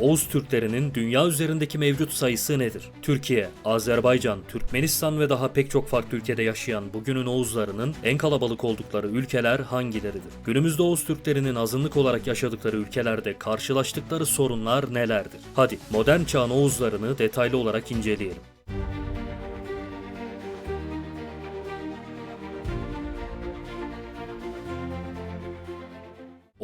Oğuz Türklerinin dünya üzerindeki mevcut sayısı nedir? Türkiye, Azerbaycan, Türkmenistan ve daha pek çok farklı ülkede yaşayan bugünün Oğuzlarının en kalabalık oldukları ülkeler hangileridir? Günümüzde Oğuz Türklerinin azınlık olarak yaşadıkları ülkelerde karşılaştıkları sorunlar nelerdir? Hadi modern çağın Oğuzlarını detaylı olarak inceleyelim.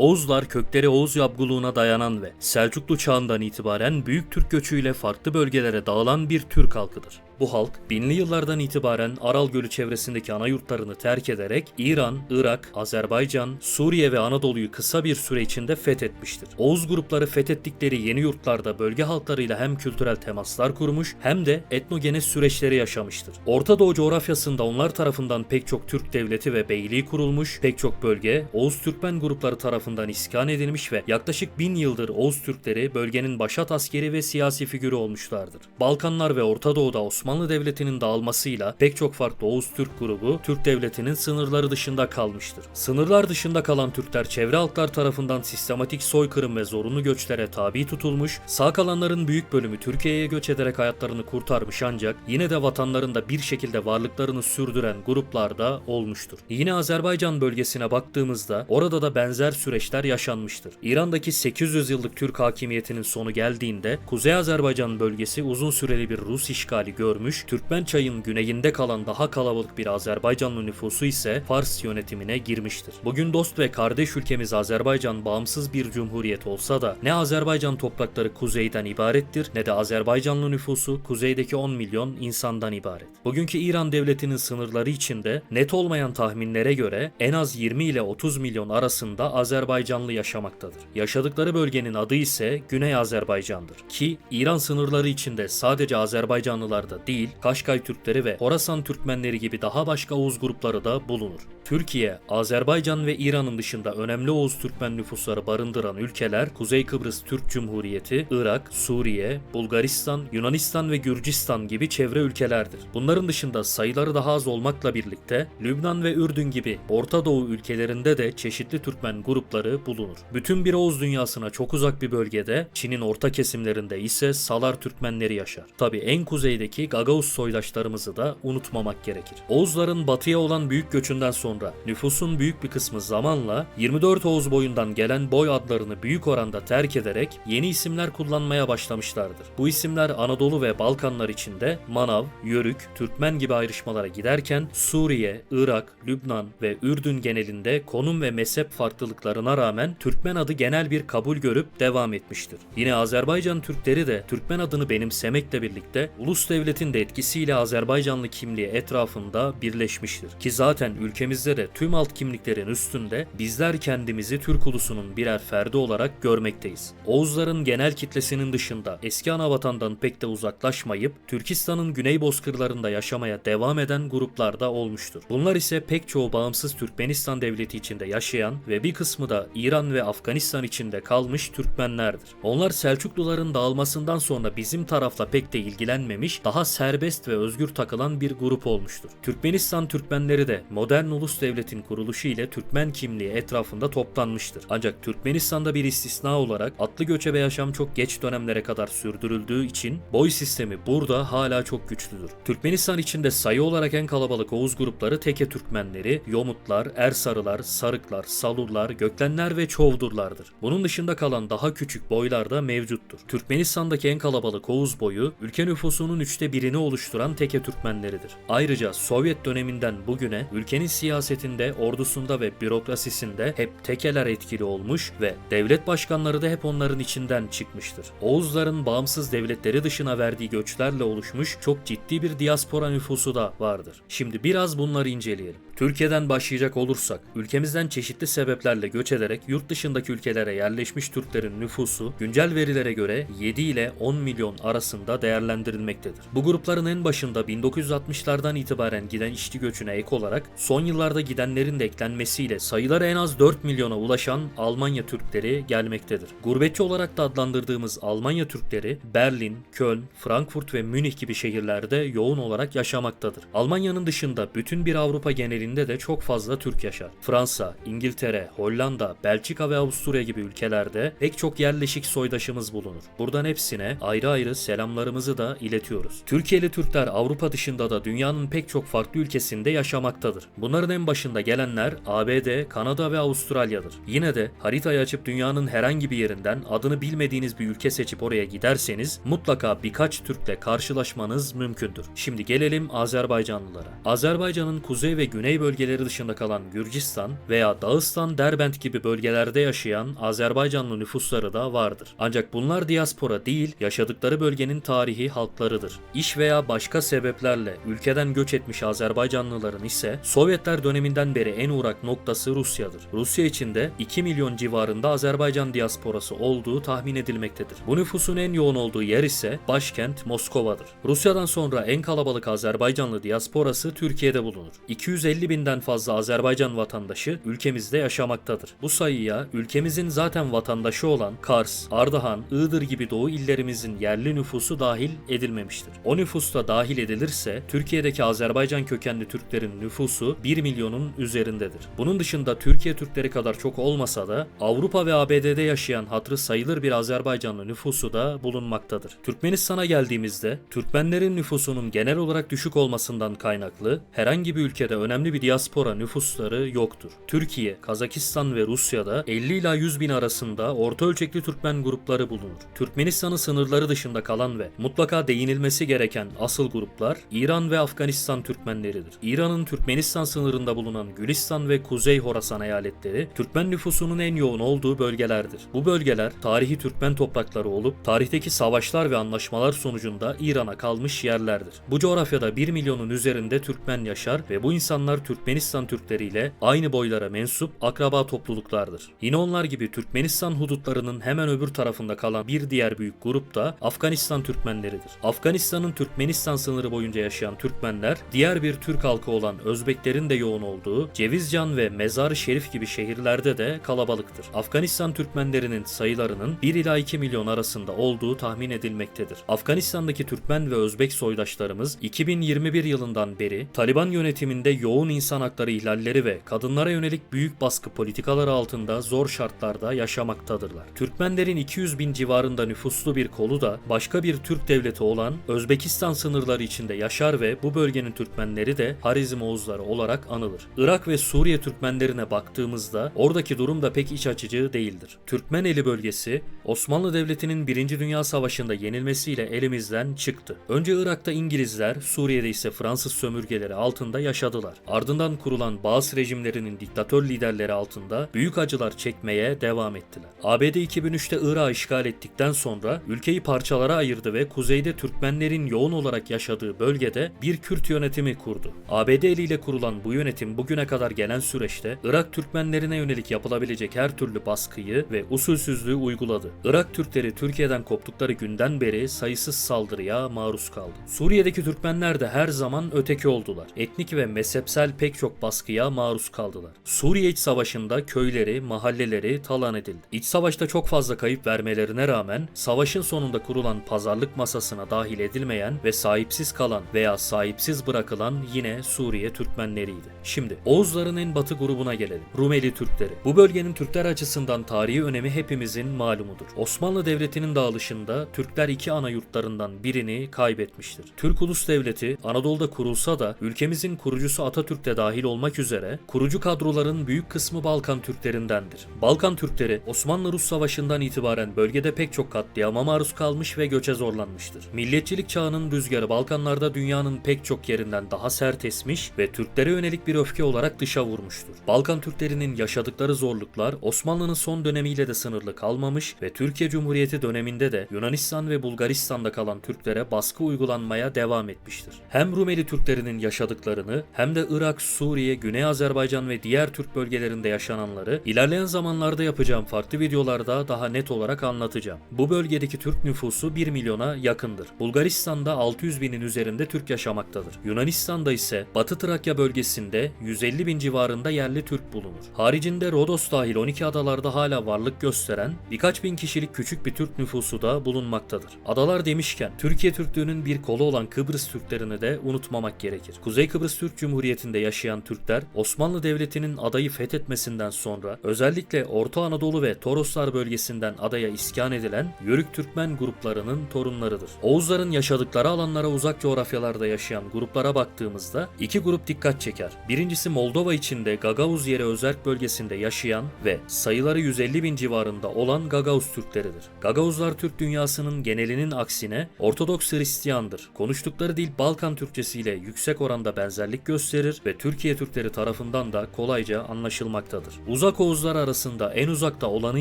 Oğuzlar kökleri Oğuz yapguluğuna dayanan ve Selçuklu çağından itibaren büyük Türk göçüyle farklı bölgelere dağılan bir Türk halkıdır. Bu halk binli yıllardan itibaren Aral Gölü çevresindeki ana yurtlarını terk ederek İran, Irak, Azerbaycan, Suriye ve Anadolu'yu kısa bir süre içinde fethetmiştir. Oğuz grupları fethettikleri yeni yurtlarda bölge halklarıyla hem kültürel temaslar kurmuş hem de etnogenes süreçleri yaşamıştır. Orta Doğu coğrafyasında onlar tarafından pek çok Türk devleti ve beyliği kurulmuş, pek çok bölge Oğuz Türkmen grupları tarafından iskan edilmiş ve yaklaşık bin yıldır Oğuz Türkleri bölgenin başat askeri ve siyasi figürü olmuşlardır. Balkanlar ve Orta Doğu'da Osmanlı Devleti'nin dağılmasıyla pek çok farklı Oğuz Türk grubu Türk Devleti'nin sınırları dışında kalmıştır. Sınırlar dışında kalan Türkler çevre halklar tarafından sistematik soykırım ve zorunlu göçlere tabi tutulmuş, sağ kalanların büyük bölümü Türkiye'ye göç ederek hayatlarını kurtarmış ancak yine de vatanlarında bir şekilde varlıklarını sürdüren gruplar da olmuştur. Yine Azerbaycan bölgesine baktığımızda orada da benzer süreçler yaşanmıştır. İran'daki 800 yıllık Türk hakimiyetinin sonu geldiğinde Kuzey Azerbaycan bölgesi uzun süreli bir Rus işgali görmüş, Türkmen çayın güneyinde kalan daha kalabalık bir Azerbaycanlı nüfusu ise Fars yönetimine girmiştir. Bugün dost ve kardeş ülkemiz Azerbaycan bağımsız bir cumhuriyet olsa da ne Azerbaycan toprakları kuzeyden ibarettir ne de Azerbaycanlı nüfusu kuzeydeki 10 milyon insandan ibaret. Bugünkü İran devletinin sınırları içinde net olmayan tahminlere göre en az 20 ile 30 milyon arasında Azerbaycanlı yaşamaktadır. Yaşadıkları bölgenin adı ise Güney Azerbaycan'dır. Ki İran sınırları içinde sadece Azerbaycanlılar da değil, Kaşkay Türkleri ve Horasan Türkmenleri gibi daha başka Oğuz grupları da bulunur. Türkiye, Azerbaycan ve İran'ın dışında önemli Oğuz Türkmen nüfusları barındıran ülkeler Kuzey Kıbrıs Türk Cumhuriyeti, Irak, Suriye, Bulgaristan, Yunanistan ve Gürcistan gibi çevre ülkelerdir. Bunların dışında sayıları daha az olmakla birlikte Lübnan ve Ürdün gibi Orta Doğu ülkelerinde de çeşitli Türkmen grupları bulunur. Bütün bir Oğuz dünyasına çok uzak bir bölgede Çin'in orta kesimlerinde ise Salar Türkmenleri yaşar. Tabi en kuzeydeki Gagavuz soydaşlarımızı da unutmamak gerekir. Oğuzların batıya olan büyük göçünden sonra nüfusun büyük bir kısmı zamanla 24 Oğuz boyundan gelen boy adlarını büyük oranda terk ederek yeni isimler kullanmaya başlamışlardır. Bu isimler Anadolu ve Balkanlar içinde Manav, Yörük, Türkmen gibi ayrışmalara giderken Suriye, Irak, Lübnan ve Ürdün genelinde konum ve mezhep farklılıklarına rağmen Türkmen adı genel bir kabul görüp devam etmiştir. Yine Azerbaycan Türkleri de Türkmen adını benimsemekle birlikte ulus devletin de etkisiyle Azerbaycanlı kimliği etrafında birleşmiştir. Ki zaten ülkemizde de tüm alt kimliklerin üstünde bizler kendimizi Türk ulusunun birer ferdi olarak görmekteyiz. Oğuzların genel kitlesinin dışında eski ana vatandan pek de uzaklaşmayıp Türkistan'ın güney bozkırlarında yaşamaya devam eden gruplar da olmuştur. Bunlar ise pek çoğu bağımsız Türkmenistan devleti içinde yaşayan ve bir kısmı da İran ve Afganistan içinde kalmış Türkmenlerdir. Onlar Selçukluların dağılmasından sonra bizim tarafla pek de ilgilenmemiş, daha serbest ve özgür takılan bir grup olmuştur. Türkmenistan Türkmenleri de modern ulus devletin kuruluşu ile Türkmen kimliği etrafında toplanmıştır. Ancak Türkmenistan'da bir istisna olarak atlı göçebe yaşam çok geç dönemlere kadar sürdürüldüğü için boy sistemi burada hala çok güçlüdür. Türkmenistan içinde sayı olarak en kalabalık Oğuz grupları Teke Türkmenleri, Yomutlar, Ersarılar, Sarıklar, Salurlar, Göklenler ve Çoğdurlardır. Bunun dışında kalan daha küçük boylar da mevcuttur. Türkmenistan'daki en kalabalık Oğuz boyu ülke nüfusunun üçte birini oluşturan Teke Türkmenleridir. Ayrıca Sovyet döneminden bugüne ülkenin siyasetinde, ordusunda ve bürokrasisinde hep tekeler etkili olmuş ve devlet başkanları da hep onların içinden çıkmıştır. Oğuzların bağımsız devletleri dışına verdiği göçlerle oluşmuş çok ciddi bir diaspora nüfusu da vardır. Şimdi biraz bunları inceleyelim. Türkiye'den başlayacak olursak, ülkemizden çeşitli sebeplerle göç ederek yurt dışındaki ülkelere yerleşmiş Türklerin nüfusu güncel verilere göre 7 ile 10 milyon arasında değerlendirilmektedir. Bu grupların en başında 1960'lardan itibaren giden işçi göçüne ek olarak son yıllarda gidenlerin de eklenmesiyle sayıları en az 4 milyona ulaşan Almanya Türkleri gelmektedir. Gurbetçi olarak da adlandırdığımız Almanya Türkleri Berlin, Köln, Frankfurt ve Münih gibi şehirlerde yoğun olarak yaşamaktadır. Almanya'nın dışında bütün bir Avrupa genelinde de çok fazla Türk yaşar. Fransa, İngiltere, Hollanda, Belçika ve Avusturya gibi ülkelerde pek çok yerleşik soydaşımız bulunur. Buradan hepsine ayrı ayrı selamlarımızı da iletiyoruz. Türkiye'li Türkler Avrupa dışında da dünyanın pek çok farklı ülkesinde yaşamaktadır. Bunların en başında gelenler ABD, Kanada ve Avustralya'dır. Yine de haritayı açıp dünyanın herhangi bir yerinden adını bilmediğiniz bir ülke seçip oraya giderseniz mutlaka birkaç Türkle karşılaşmanız mümkündür. Şimdi gelelim Azerbaycanlılara. Azerbaycan'ın kuzey ve güney bölgeleri dışında kalan Gürcistan veya Dağıstan, Derbent gibi bölgelerde yaşayan Azerbaycanlı nüfusları da vardır. Ancak bunlar diaspora değil, yaşadıkları bölgenin tarihi halklarıdır. İş veya başka sebeplerle ülkeden göç etmiş Azerbaycanlıların ise Sovyetler döneminden beri en uğrak noktası Rusya'dır. Rusya içinde 2 milyon civarında Azerbaycan diasporası olduğu tahmin edilmektedir. Bu nüfusun en yoğun olduğu yer ise başkent Moskova'dır. Rusya'dan sonra en kalabalık Azerbaycanlı diasporası Türkiye'de bulunur. 250 binden fazla Azerbaycan vatandaşı ülkemizde yaşamaktadır. Bu sayıya ülkemizin zaten vatandaşı olan Kars, Ardahan, Iğdır gibi doğu illerimizin yerli nüfusu dahil edilmemiştir. O nüfus da dahil edilirse Türkiye'deki Azerbaycan kökenli Türklerin nüfusu 1 milyonun üzerindedir. Bunun dışında Türkiye Türkleri kadar çok olmasa da Avrupa ve ABD'de yaşayan hatrı sayılır bir Azerbaycanlı nüfusu da bulunmaktadır. Türkmenistan'a geldiğimizde Türkmenlerin nüfusunun genel olarak düşük olmasından kaynaklı herhangi bir ülkede önemli bir diaspora nüfusları yoktur. Türkiye, Kazakistan ve Rusya'da 50 ila 100 bin arasında orta ölçekli Türkmen grupları bulunur. Türkmenistan'ın sınırları dışında kalan ve mutlaka değinilmesi gereken asıl gruplar İran ve Afganistan Türkmenleridir. İran'ın Türkmenistan sınırında bulunan Gülistan ve Kuzey Horasan eyaletleri Türkmen nüfusunun en yoğun olduğu bölgelerdir. Bu bölgeler tarihi Türkmen toprakları olup tarihteki savaşlar ve anlaşmalar sonucunda İran'a kalmış yerlerdir. Bu coğrafyada 1 milyonun üzerinde Türkmen yaşar ve bu insanlar Türkmenistan Türkleriyle aynı boylara mensup akraba topluluklardır. Yine onlar gibi Türkmenistan hudutlarının hemen öbür tarafında kalan bir diğer büyük grup da Afganistan Türkmenleridir. Afganistan'ın Türkmenistan sınırı boyunca yaşayan Türkmenler, diğer bir Türk halkı olan Özbeklerin de yoğun olduğu Cevizcan ve Mezar-ı Şerif gibi şehirlerde de kalabalıktır. Afganistan Türkmenlerinin sayılarının 1 ila 2 milyon arasında olduğu tahmin edilmektedir. Afganistan'daki Türkmen ve Özbek soydaşlarımız 2021 yılından beri Taliban yönetiminde yoğun insan hakları ihlalleri ve kadınlara yönelik büyük baskı politikaları altında zor şartlarda yaşamaktadırlar. Türkmenlerin 200 bin civarında nüfuslu bir kolu da başka bir Türk devleti olan Özbekistan sınırları içinde yaşar ve bu bölgenin Türkmenleri de Harizm Oğuzları olarak anılır. Irak ve Suriye Türkmenlerine baktığımızda oradaki durum da pek iç açıcı değildir. Türkmeneli bölgesi Osmanlı Devleti'nin 1. Dünya Savaşı'nda yenilmesiyle elimizden çıktı. Önce Irak'ta İngilizler, Suriye'de ise Fransız sömürgeleri altında yaşadılar. Ardından kurulan Bağız rejimlerinin diktatör liderleri altında büyük acılar çekmeye devam ettiler. ABD 2003'te Irak'ı işgal ettikten sonra ülkeyi parçalara ayırdı ve kuzeyde Türkmenlerin yoğun olarak yaşadığı bölgede bir Kürt yönetimi kurdu. ABD eliyle kurulan bu yönetim bugüne kadar gelen süreçte Irak Türkmenlerine yönelik yapılabilecek her türlü baskıyı ve usulsüzlüğü uyguladı. Irak Türkleri Türkiye'den koptukları günden beri sayısız saldırıya maruz kaldı. Suriye'deki Türkmenler de her zaman öteki oldular. Etnik ve mezhepsel pek çok baskıya maruz kaldılar. Suriye İç Savaşı'nda köyleri, mahalleleri talan edildi. İç savaşta çok fazla kayıp vermelerine rağmen savaşın sonunda kurulan pazarlık masasına dahil edilmeyen ve sahipsiz kalan veya sahipsiz bırakılan yine Suriye Türkmenleriydi. Şimdi Oğuzların en batı grubuna gelelim. Rumeli Türkleri. Bu bölgenin Türkler açısından tarihi önemi hepimizin malumudur. Osmanlı Devleti'nin dağılışında Türkler iki ana yurtlarından birini kaybetmiştir. Türk Ulus Devleti Anadolu'da kurulsa da ülkemizin kurucusu Atatürk de dahil olmak üzere kurucu kadroların büyük kısmı Balkan Türklerindendir. Balkan Türkleri Osmanlı-Rus Savaşı'ndan itibaren bölgede pek çok katliama maruz kalmış ve göçe zorlanmıştır. Milliyetçilik çağının rüzgarı Balkanlarda dünyanın pek çok yerinden daha sert esmiş ve Türklere yönelik bir öfke olarak dışa vurmuştur. Balkan Türklerinin yaşadıkları zorluklar Osmanlı'nın son dönemiyle de sınırlı kalmamış ve Türkiye Cumhuriyeti döneminde de Yunanistan ve Bulgaristan'da kalan Türklere baskı uygulanmaya devam etmiştir. Hem Rumeli Türklerinin yaşadıklarını hem de Irak, Suriye, Güney Azerbaycan ve diğer Türk bölgelerinde yaşananları ilerleyen zamanlarda yapacağım farklı videolarda daha net olarak anlatacağım. Bu bölgedeki Türk nüfusu 1 milyona yakındır. Bulgaristan Yunanistan'da 600 binin üzerinde Türk yaşamaktadır. Yunanistan'da ise Batı Trakya bölgesinde 150 bin civarında yerli Türk bulunur. Haricinde Rodos dahil 12 adalarda hala varlık gösteren birkaç bin kişilik küçük bir Türk nüfusu da bulunmaktadır. Adalar demişken Türkiye Türklüğünün bir kolu olan Kıbrıs Türklerini de unutmamak gerekir. Kuzey Kıbrıs Türk Cumhuriyeti'nde yaşayan Türkler Osmanlı Devleti'nin adayı fethetmesinden sonra özellikle Orta Anadolu ve Toroslar bölgesinden adaya iskan edilen Yörük Türkmen gruplarının torunlarıdır. Oğuzların yaşadıkları alanlara uzak coğrafyalarda yaşayan gruplara baktığımızda iki grup dikkat çeker. Birincisi Moldova içinde Gagavuz yeri özerk bölgesinde yaşayan ve sayıları 150 bin civarında olan Gagavuz Türkleridir. Gagavuzlar Türk dünyasının genelinin aksine Ortodoks Hristiyandır. Konuştukları dil Balkan Türkçesiyle yüksek oranda benzerlik gösterir ve Türkiye Türkleri tarafından da kolayca anlaşılmaktadır. Uzak Oğuzlar arasında en uzakta olanı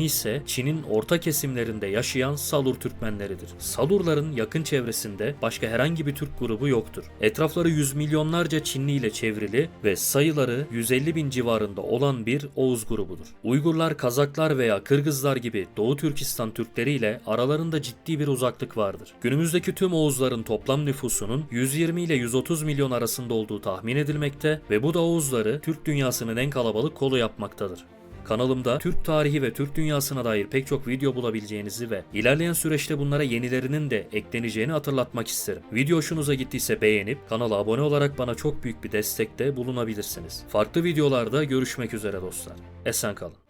ise Çin'in orta kesimlerinde yaşayan Salur Türkmenleridir. Salurların yakın çevresinde başka herhangi bir Türk grubu yoktur. Etrafları yüz milyonlarca Çinli ile çevrili ve sayıları 150 bin civarında olan bir Oğuz grubudur. Uygurlar, Kazaklar veya Kırgızlar gibi Doğu Türkistan Türkleri ile aralarında ciddi bir uzaklık vardır. Günümüzdeki tüm Oğuzların toplam nüfusunun 120 ile 130 milyon arasında olduğu tahmin edilmekte ve bu da Oğuzları Türk dünyasının en kalabalık kolu yapmaktadır. Kanalımda Türk tarihi ve Türk dünyasına dair pek çok video bulabileceğinizi ve ilerleyen süreçte bunlara yenilerinin de ekleneceğini hatırlatmak isterim. Video hoşunuza gittiyse beğenip kanala abone olarak bana çok büyük bir destekte bulunabilirsiniz. Farklı videolarda görüşmek üzere dostlar. Esen kalın.